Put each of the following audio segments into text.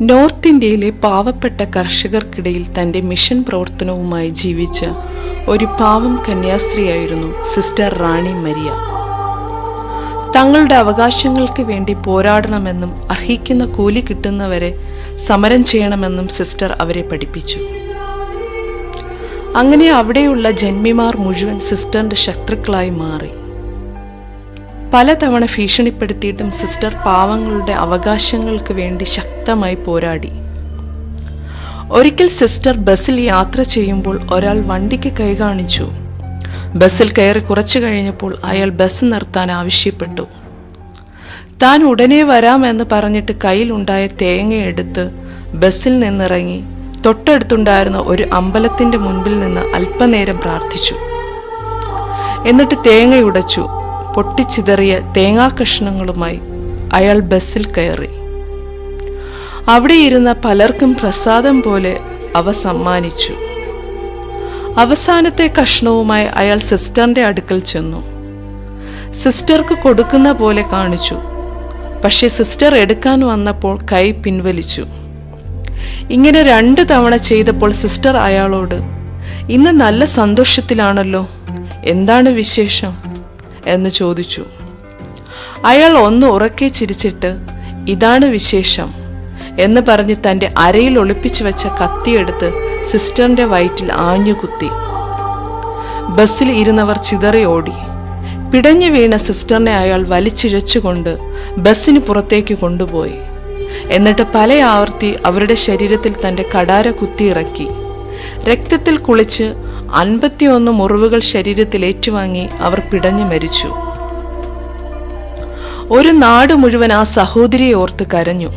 North ഇന്ത്യയിലെ പാവപ്പെട്ട കർഷകർക്കിടയിൽ തന്റെ മിഷൻ പ്രവർത്തനവുമായി ജീവിച്ച ഒരു പാവം കന്യാസ്ത്രീയായിരുന്നു സിസ്റ്റർ റാണി മരിയ. തങ്ങളുടെ അവകാശങ്ങൾക്ക് വേണ്ടി പോരാടണമെന്നും അർഹിക്കുന്ന കൂലി കിട്ടുന്നവരെ സമരം ചെയ്യണമെന്നും സിസ്റ്റർ അവരെ പഠിപ്പിച്ചു. അങ്ങനെ അവിടെയുള്ള ജന്മിമാർ മുഴുവൻ സിസ്റ്ററിന്റെ ശത്രുക്കളായി മാറി. പലതവണ ഭീഷണിപ്പെടുത്തിയിട്ടും സിസ്റ്റർ പാവങ്ങളുടെ അവകാശങ്ങൾക്ക് വേണ്ടി ശക്തമായി പോരാടി. ഒരിക്കൽ സിസ്റ്റർ ബസ്സിൽ യാത്ര ചെയ്യുമ്പോൾ ഒരാൾ വണ്ടിക്ക് കൈ കാണിച്ചു. ബസ്സിൽ കയറി കുറച്ചു കഴിഞ്ഞപ്പോൾ അയാൾ ബസ് നിർത്താൻ ആവശ്യപ്പെട്ടു. താൻ ഉടനെ വരാമെന്ന് പറഞ്ഞിട്ട് കയ്യിലുണ്ടായ തേങ്ങയെടുത്ത് ബസ്സിൽ നിന്നിറങ്ങി തൊട്ടടുത്തുണ്ടായിരുന്ന ഒരു അമ്പലത്തിന്റെ മുൻപിൽ നിന്ന് അല്പനേരം പ്രാർത്ഥിച്ചു. എന്നിട്ട് തേങ്ങയുടച്ചു പൊട്ടിച്ചിതറിയ തേങ്ങാകഷ്ണങ്ങളുമായി അയാൾ ബസ്സിൽ കയറി. അവിടെ ഇരുന്ന പലർക്കും പ്രസാദം പോലെ അവ സമ്മാനിച്ചു. അവസാനത്തെ കഷ്ണവുമായി അയാൾ സിസ്റ്ററിന്റെ അടുക്കൽ ചെന്നു. സിസ്റ്റർക്ക് കൊടുക്കുന്ന പോലെ കാണിച്ചു. പക്ഷേ സിസ്റ്റർ എടുക്കാൻ വന്നപ്പോൾ കൈ പിൻവലിച്ചു. ഇങ്ങനെ രണ്ട് തവണ ചെയ്തപ്പോൾ സിസ്റ്റർ അയാളോട് ഇന്ന് നല്ല സന്തോഷത്തിലാണല്ലോ. എന്താണ് വിശേഷം? എന്ന് ചോദിച്ചു. അയാൾ ഒന്ന് ഉറക്കെ ചിരിച്ചിട്ട് ഇതാണ് വിശേഷം എന്ന് പറഞ്ഞ് തന്റെ അരയിൽ ഒളിപ്പിച്ചു വെച്ച കത്തിയെടുത്ത് സിസ്റ്ററിന്റെ വയറ്റിൽ ആഞ്ഞുകുത്തി. ബസ്സിൽ ഇരുന്നവർ ചിതറി ഓടി. പിടഞ്ഞു വീണ സിസ്റ്ററിനെ അയാൾ വലിച്ചിഴച്ചുകൊണ്ട് ബസ്സിന് പുറത്തേക്ക് കൊണ്ടുപോയി. എന്നിട്ട് പല ആവർത്തി അവരുടെ ശരീരത്തിൽ തന്റെ കടാര കുത്തിയിറക്കി. രക്തത്തിൽ കുളിച്ച് അൻപത്തിയൊന്ന് മുറിവുകൾ ശരീരത്തിൽ ഏറ്റുവാങ്ങി അവർ പിടഞ്ഞു മരിച്ചു. ഒരു നാട് മുഴുവൻ ആ സഹോദരിയെ ഓർത്ത് കരഞ്ഞു.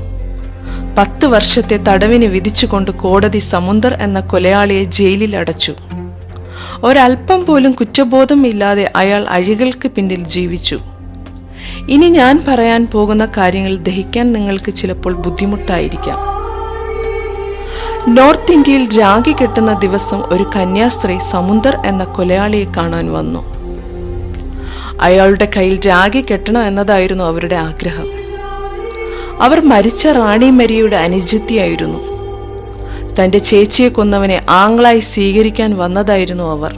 പത്ത് വർഷത്തെ തടവിന് വിധിച്ചുകൊണ്ട് കോടതി സമുന്ദർ എന്ന കൊലയാളിയെ ജയിലിൽ അടച്ചു. ഒരൽപ്പം പോലും കുറ്റബോധം ഇല്ലാതെ അയാൾ അഴികൾക്ക് പിന്നിൽ ജീവിച്ചു. ഇനി ഞാൻ പറയാൻ പോകുന്ന കാര്യങ്ങൾ ദഹിക്കാൻ നിങ്ങൾക്ക് ചിലപ്പോൾ ബുദ്ധിമുട്ടായിരിക്കാം. നോർത്ത് ഇന്ത്യയിൽ രാഗി കെട്ടുന്ന ദിവസം ഒരു കന്യാസ്ത്രീ സമുന്ദർ എന്ന കൊലയാളിയെ കാണാൻ വന്നു. അയാളുടെ കയ്യിൽ രാഗി കെട്ടണം എന്നതായിരുന്നു അവരുടെ ആഗ്രഹം. അവർ മരിച്ച റാണി മരിയുടെ അനുജത്തിയായിരുന്നു. തന്റെ ചേച്ചിയെ കൊന്നവനെ ആങ്ങളായി സ്വീകരിക്കാൻ വന്നതായിരുന്നു അവർ.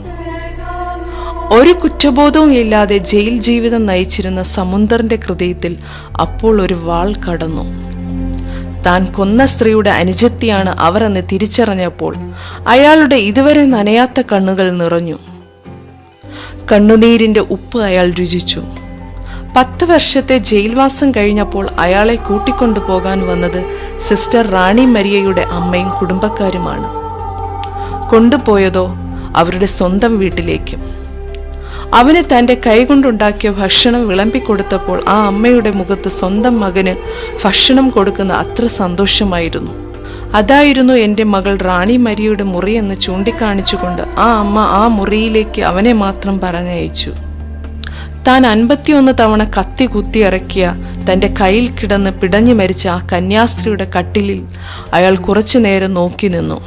ഒരു കുറ്റബോധവും ഇല്ലാതെ ജയിൽ ജീവിതം നയിച്ചിരുന്ന സമുന്ദറിന്റെ ഹൃദയത്തിൽ അപ്പോൾ ഒരു വാൾ കടന്നു. താൻ കൊന്ന സ്ത്രീയുടെ അനുജത്തിയാണ് അവർ എന്ന് തിരിച്ചറിഞ്ഞപ്പോൾ അയാളുടെ ഇതുവരെ നനയാത്ത കണ്ണുകൾ നിറഞ്ഞു. കണ്ണുനീരിന്റെ ഉപ്പ് അയാൾ രുചിച്ചു. പത്ത് വർഷത്തെ ജയിൽവാസം കഴിഞ്ഞപ്പോൾ അയാളെ കൂട്ടിക്കൊണ്ടു പോകാൻ വന്നത് സിസ്റ്റർ റാണി മരിയയുടെ അമ്മയും കുടുംബക്കാരുമാണ്. കൊണ്ടുപോയതോ അവരുടെ സ്വന്തം വീട്ടിലേക്കും. അവന് തന്റെ കൈകൊണ്ടുണ്ടാക്കിയ ഭക്ഷണം വിളമ്പിക്കൊടുത്തപ്പോൾ ആ അമ്മയുടെ മുഖത്ത് സ്വന്തം മകന് ഭക്ഷണം കൊടുക്കുന്ന അത്ര സന്തോഷമായിരുന്നു. അതായിരുന്നു എന്റെ മകൾ റാണി മരിയുടെ മുറി എന്ന് ചൂണ്ടിക്കാണിച്ചുകൊണ്ട് ആ അമ്മ ആ മുറിയിലേക്ക് അവനെ മാത്രം പറഞ്ഞയച്ചു. താൻ അൻപത്തിയൊന്ന് തവണ കത്തി കുത്തി ഇറക്കിയ തന്റെ കയ്യിൽ കിടന്ന് പിടഞ്ഞു മരിച്ച ആ കന്യാസ്ത്രീയുടെ കട്ടിലിൽ അയാൾ കുറച്ചു നേരം നോക്കി നിന്നു.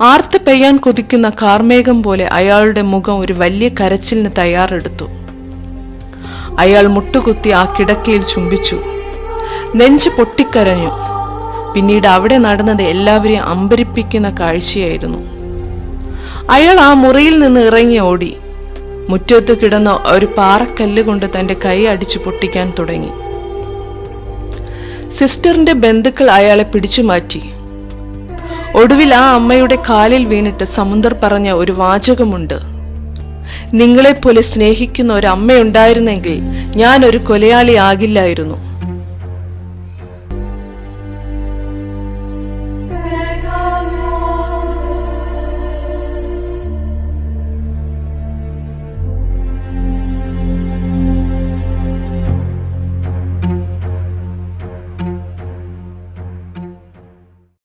ആർത്ത് പെയ്യാൻ കൊതിക്കുന്ന കാർമേഘം പോലെ അയാളുടെ മുഖം ഒരു വലിയ കരച്ചിലിന് തയ്യാറെടുത്തു. അയാൾ മുട്ടുകുത്തി ആ കിടക്കയിൽ ചുംബിച്ചു. നെഞ്ച് പൊട്ടിക്കരഞ്ഞു. പിന്നീട് അവിടെ നടന്നത് എല്ലാവരെയും അമ്പരിപ്പിക്കുന്ന കാഴ്ചയായിരുന്നു. അയാൾ ആ മുറിയിൽ നിന്ന് ഇറങ്ങി ഓടി. മുറ്റത്ത് കിടന്ന ഒരു പാറക്കല്ല് കൊണ്ട് തന്റെ കൈ അടിച്ചു പൊട്ടിക്കാൻ തുടങ്ങി. സിസ്റ്ററിന്റെ ബന്ധുക്കൾ അയാളെ പിടിച്ചു മാറ്റി. ഒടുവിൽ ആ അമ്മയുടെ കാലിൽ വീണിട്ട് സമുന്ദർ പറഞ്ഞ ഒരു വാചകമുണ്ട്. നിങ്ങളെപ്പോലെ സ്നേഹിക്കുന്ന ഒരു അമ്മയുണ്ടായിരുന്നെങ്കിൽ ഞാൻ ഒരു കൊലയാളി ആകില്ലായിരുന്നു.